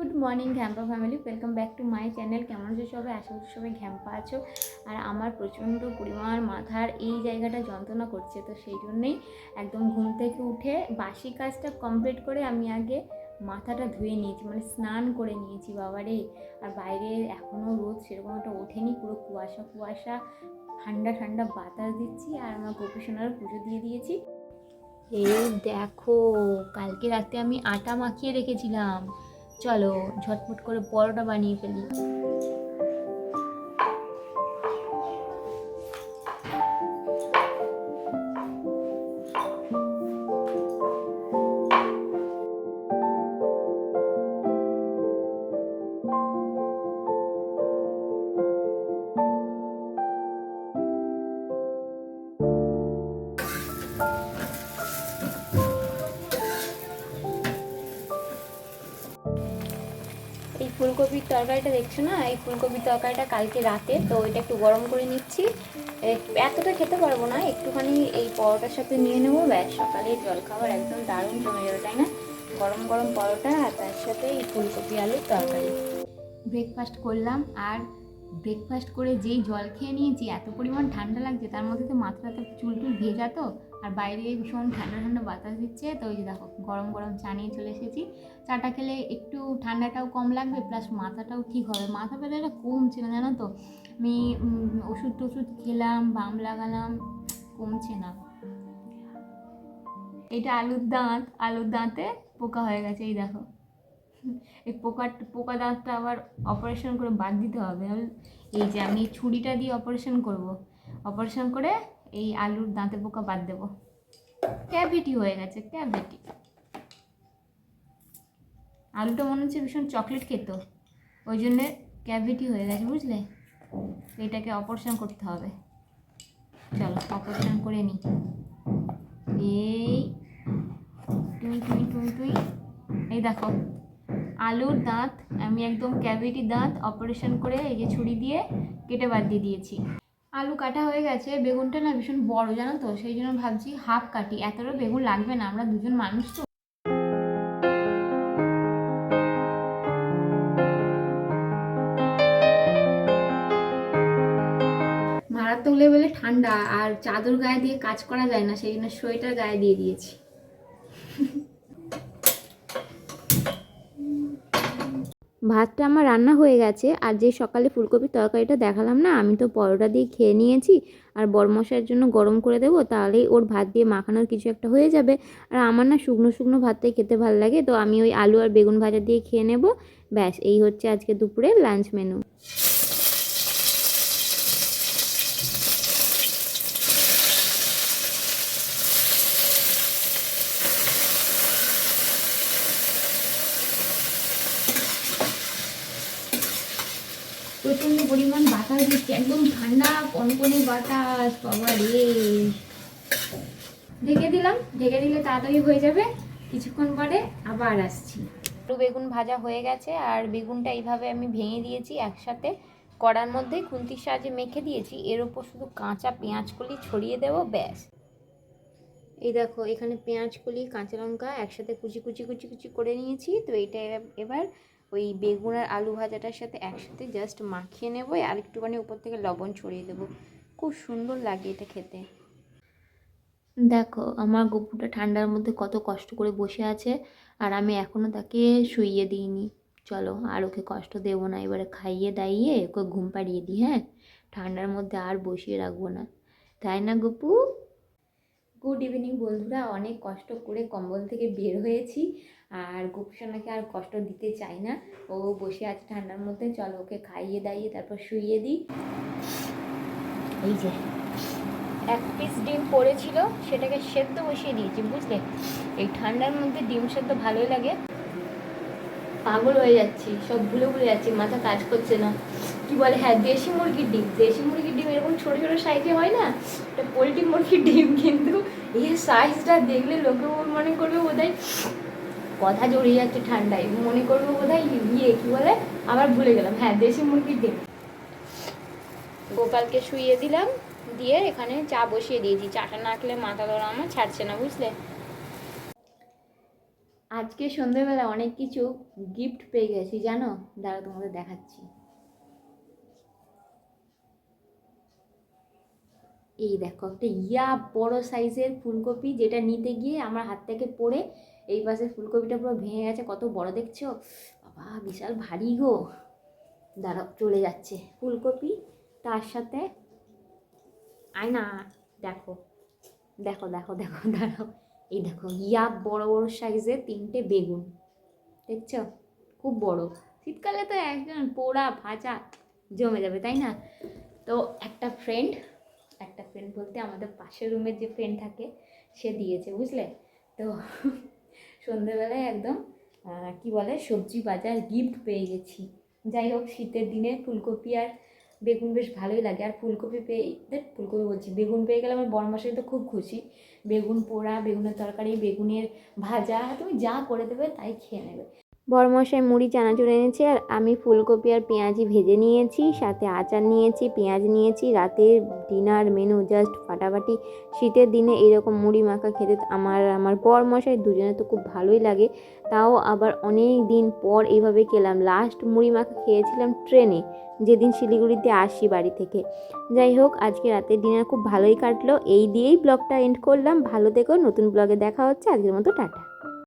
Good morning ঘ্যাম্পা family welcome back to my channel কেমন আছো সবাই? আশা করছি সবাই ঘ্যাম্পা আছো। আর আমার প্রচণ্ড পরিমাণ মাথার এই জায়গাটা যন্ত্রণা করছে, তো সেই জন্যেই একদম ঘুম থেকে উঠে বাসি কাজটা কমপ্লিট করে আমি আগে মাথাটা ধুয়ে নিয়েছি মানে স্নান করে নিয়েছি, বাবারে। আর বাইরে এখনও রোদ, সেরকম একটা ওঠেনি, পুরো কুয়াশা কুয়াশা, ঠান্ডা ঠান্ডা বাতাস দিচ্ছি আর আমার গোপীসোনারও পুজো দিয়ে দিয়েছি। এই দেখো, কালকে রাতে আমি আটা মাখিয়ে রেখেছিলাম। চলো ঝটপট করে পরোটা বানিয়ে ফেলি। এই ফুলকপির তরকারিটা দেখছ না? এই ফুলকপির তরকারিটা কালকে রাতে, তো এটা একটু গরম করে নিচ্ছি। এতটা খেতে পারব না, একটুখানি এই পরোটার সাথে নিয়ে নেব, ব্যাস সকালে জলখাবার একদম দারুণ জমে যাবে, তাই না? গরম গরম পরোটা আর তার সাথে এই ফুলকপি আলুর তরকারি। ব্রেকফাস্ট করলাম, আর ব্রেকফাস্ট করে যেই জল খেয়ে নিয়েছি, এত পরিমাণ ঠান্ডা লাগছে, তার মধ্যে তো মাথাটা চুল টুল ভেজা তো আর বাইরে ভীষণ ঠান্ডা ঠান্ডা বাতাস দিচ্ছে। তো ওই যে দেখো, গরম গরম চা নিয়ে চলে এসেছি। চাটা খেলে একটু ঠান্ডাটাও কম লাগবে প্লাস মাথাটাও ঠিক হবে। মাথা ব্যথাটা কমছে না, জানো তো? আমি ওষুধ টষুধ খেলাম, বাম লাগালাম, কমছে না। এটা আলুর দাঁত, আলুর দাঁতে পোকা হয়ে গেছে, এই দেখো। এই পোকা পোকা দাঁতটা আবার অপারেশন করে বাদ দিতে হবে। এই যে আমি ছুরিটা দিয়ে অপারেশন করব। অপারেশন করে এই আলুর দাঁতে পোকা বাদ দেবো। ক্যাভিটি হয়ে গেছে, ক্যাভিটি। আলুটা মনে হচ্ছে ভীষণ চকলেট খেত। ওই জন্যে ক্যাভিটি হয়ে গেছে, বুঝলে? এটাকে অপারেশন করতে হবে। চলো, অপারেশন করে নিই। এই, টুই টুই টুই টুই। এই দেখো, আলুর দাঁত, আমি একদম ক্যাভিটি দাঁত অপারেশন করে এই যে ছুরি দিয়ে কেটে বাদ দিয়ে দিয়েছি। আলু কাটা হয়ে গেছে, বেগুনটা না ভীষণ বড়, জানো তো? সেই জন্য ভাবছি হাফ কাটি। এতটা বেগুন লাগবে না, আমরা দুজন মানুষ তো। মারাত্মক লেভেলে ঠান্ডা, আর চাদর গায়ে দিয়ে কাজ করা যায় না, সেই জন্য সোয়েটার গায়ে দিয়ে দিয়েছি। ভাতটা আমার রান্না হয়ে গেছে, আর যে সকালে ফুলকপির তরকারিটা দেখালাম না, আমি তো পরোটা দিয়ে খেয়ে নিয়েছি, আর বরমশার জন্য গরম করে দেবো, তাহলেই ওর ভাত দিয়ে মাখানোর কিছু একটা হয়ে যাবে। আর আমার না শুকনো শুকনো ভাতটাই খেতে ভালো লাগে, তো আমি ওই আলু আর বেগুন ভাজা দিয়ে খেয়ে নেব, ব্যাস, এই হচ্ছে আজকে দুপুরের লাঞ্চ মেনু। প্রচণ্ড পরিমাণ বাতাস দিচ্ছে, একদম ঠান্ডা কনকনে বাতাস বাবা ঢেকে দিলাম, ঢেকে দিলে তাড়াতাড়ি হয়ে যাবে। কিছুক্ষণ পরে আবার আসছি। আলু বেগুন ভাজা হয়ে গেছে, আর বেগুনটা এইভাবে আমি ভেঙে দিয়েছি একসাথে। কড়ার মধ্যে খুন্তির সাহায্যে মেখে দিয়েছি, এর ওপর শুধু কাঁচা পেঁয়াজ কলি ছড়িয়ে দেবো, ব্যাস। এই দেখো, এখানে পেঁয়াজ কলি কাঁচা লঙ্কা একসাথে কুচি কুচি কুচি কুচি করে নিয়েছি, তো এবার- এবার ওই বেগুন আর আলু ভাজাটার সাথে একসাথে জাস্ট মাখিয়ে নেব আর একটুখানি উপর থেকে লবণ ছড়িয়ে দেবো। খুব সুন্দর লাগে এটা খেতে। দেখো, আমার গপুটা ঠান্ডার মধ্যে কত কষ্ট করে বসে আছে আর আমি এখনও তাকে শুইয়ে দিইনি। চলো, আর ওকে কষ্ট দেবো না, এবারে খাইয়ে দাইয়ে ওকে ঘুম পাড়িয়ে দিই হ্যাঁ? ঠান্ডার মধ্যে আর বসিয়ে রাখব না। তাই না গপু? গুড ইভিনিং বন্ধুরা। অনেক কষ্ট করে কম্বল থেকে বের হয়েছি। আর গোপসানাকে আর কষ্ট দিতে চাই না। ও বসে আছে ঠান্ডার মধ্যে। চলো ওকে খাইয়ে দাইয়ে তারপর শুইয়ে দিই। এই যে, এক পিস ডিম পড়েছিল। সেটাকে সেদ্ধ বসিয়ে দিয়েছি, বুঝলে? এই ঠান্ডার মধ্যে ডিম সেদ্ধ ভালোই লাগে। পাগল হয়ে যাচ্ছি, সব ভুলে ভুলে যাচ্ছি, মাথা কাজ করছে না। কি বলে হ্যাঁ দেশি মুরগির ডিম, দেশি মুরগির ডিম এরকম ছোট ছোট সাইজে হয় না? এটা পোলট্রি মুরগির ডিম কিন্তু এই সাইজটা দেখলে লোকে মনে করবে বোধহয় কথা জড়িয়ে যাচ্ছে ঠান্ডায়, মনে করবে বোধহয় ইয়ে কি বলে, আবার ভুলে গেলাম। হ্যাঁ দেশি মুরগির ডিম। গোপালকে শুইয়ে দিলাম, দিয়ে এখানে চা বসিয়ে দিয়েছি। চাটা না খেলে মাথা ধরা আমার ছাড়ছে না, বুঝলে? আজকে সন্ধ্যেবেলা অনেক কিছু গিফট পেয়ে গেছি, জানো? দাঁড়া তোমাদের দেখাচ্ছি। এই দেখো, একটা ইয়া বড় সাইজের ফুলকপি যেটা নিতে গিয়ে আমার হাত থেকে পড়ে, এই পাশে ফুলকপিটা পুরো ভেঙে গেছে, কত বড় দেখছ? বাবা, বিশাল ভারী গো। দাঁড়াও, চলে যাচ্ছে। ফুলকপি, তার সাথে আয় না দেখো। দেখো দেখো দেখো, দাঁড়াও। এই দেখো ইয়া বড় বড় সাইজের তিনটে বেগুন। দেখছ? খুব বড়। শীতকালে তো একজন পোড়া, ভাজা জমে যাবে, তাই না? তো একটা ফ্রেন্ড একটা ফ্রেন্ড বলতে আমাদের পাশের রুমের যে ফ্রেন্ড থাকে, সে দিয়েছে, বুঝলে? তো সন্ধেবেলায় একদম কি বলে, সবজি বাজার গিফট পেয়ে গেছি। যাই হোক, শীতের দিনে ফুলকপি আর বেগুন বেশ ভালোই লাগে। আর ফুলকপি পেয়ে ফুলকপি বলছি, বেগুন পেয়ে গেলে আমার বরমাসাই তো খুব খুশি। বেগুন পোড়া, বেগুনের তরকারি, বেগুনের ভাজা, তুমি যা করে দেবে তাই খেয়ে নেবে। বরমশাই মুড়ি, চানাচুর এনেছে আর আমি ফুলকপি আর পেঁয়াজি ভেজে নিয়েছি, সাথে আচার নিয়েছি, পেঁয়াজ নিয়েছি। রাতের ডিনার মেনু জাস্ট ফাটাফাটি। শীতের দিনে এরকম মুড়ি মাখা খেতে আমার আমার বরমশাই দুজনে তো খুব ভালোই লাগে। তাও আবার অনেক দিন পর এইভাবে খেলাম। লাস্ট মুড়ি মাখা খেয়েছিলাম ট্রেনে যেদিন শিলিগুড়িতে আসি বাড়ি থেকে। যাই হোক, আজকে রাতের ডিনার খুব ভালোই কাটলো। এই দিয়েই ব্লগটা এন্ড করলাম। ভালো থেকো, নতুন ব্লগে দেখা হচ্ছে। আজকের মতো টাটা।